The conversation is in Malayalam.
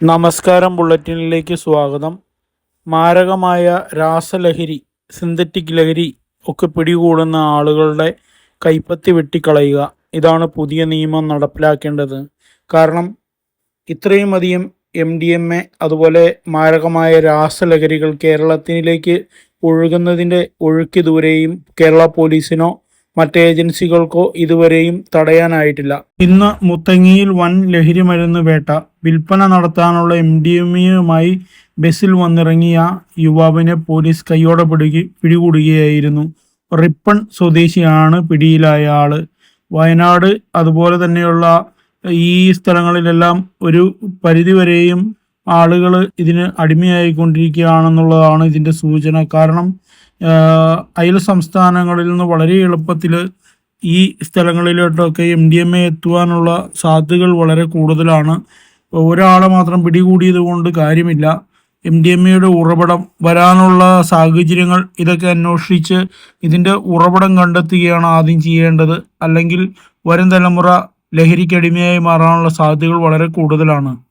നമസ്കാരം ബുള്ളറ്റിനിലേക്ക് സ്വാഗതം. മാരകമായ രാസലഹരി സിന്തറ്റിക് ലഹരി ഒക്കെ പിടികൂടുന്ന ആളുകളുടെ കൈപ്പത്തി വെട്ടിക്കളയുക. ഇതാണ് പുതിയ നിയമം നടപ്പിലാക്കേണ്ടത്. കാരണം ഇത്രയും അധികം എം ഡി എം എ അതുപോലെ മാരകമായ രാസലഹരികൾ കേരളത്തിലേക്ക് ഒഴുകുന്നതിന്റെ ഒഴുക്കി ദൂരെയും കേരള പോലീസിനോ മറ്റ് ഏജൻസികൾക്കോ ഇതുവരെയും തടയാനായിട്ടില്ല. ഇന്ന് മുത്തങ്ങിയിൽ വൻ ലഹരി മരുന്ന് വേട്ട. വിൽപ്പന നടത്താനുള്ള എം ഡി എമ്മിയുമായി ബസ്സിൽ വന്നിറങ്ങിയ യുവാവിനെ പോലീസ് കൈയോടെ പിടികി പിടികൂടുകയായിരുന്നു. റിപ്പൺ സ്വദേശിയാണ് പിടിയിലായ ആൾ വയനാട് അതുപോലെ തന്നെയുള്ള ഈ സ്ഥലങ്ങളിലെല്ലാം ഒരു പരിധിവരെയും ആളുകൾ ഇതിന് അടിമയായിക്കൊണ്ടിരിക്കുകയാണെന്നുള്ളതാണ് ഇതിന്റെ സൂചന. കാരണം അയൽ സംസ്ഥാനങ്ങളിൽ നിന്ന് വളരെ എളുപ്പത്തിൽ ഈ സ്ഥലങ്ങളിലോട്ടൊക്കെ എം ഡി എം എ എത്തുവാനുള്ള സാധ്യതകൾ വളരെ കൂടുതലാണ്. ഒരാളെ മാത്രം പിടികൂടിയത് കൊണ്ട് കാര്യമില്ല. എം ഡി എം എയുടെ ഉറവിടം വരാനുള്ള സാഹചര്യങ്ങൾ ഇതൊക്കെ അന്വേഷിച്ച് ഇതിന്റെ ഉറവിടം കണ്ടെത്തുകയാണ് ആദ്യം ചെയ്യേണ്ടത്. അല്ലെങ്കിൽ വരും തലമുറ ലഹരിക്കടിമയായി മാറാനുള്ള സാധ്യതകൾ വളരെ കൂടുതലാണ്.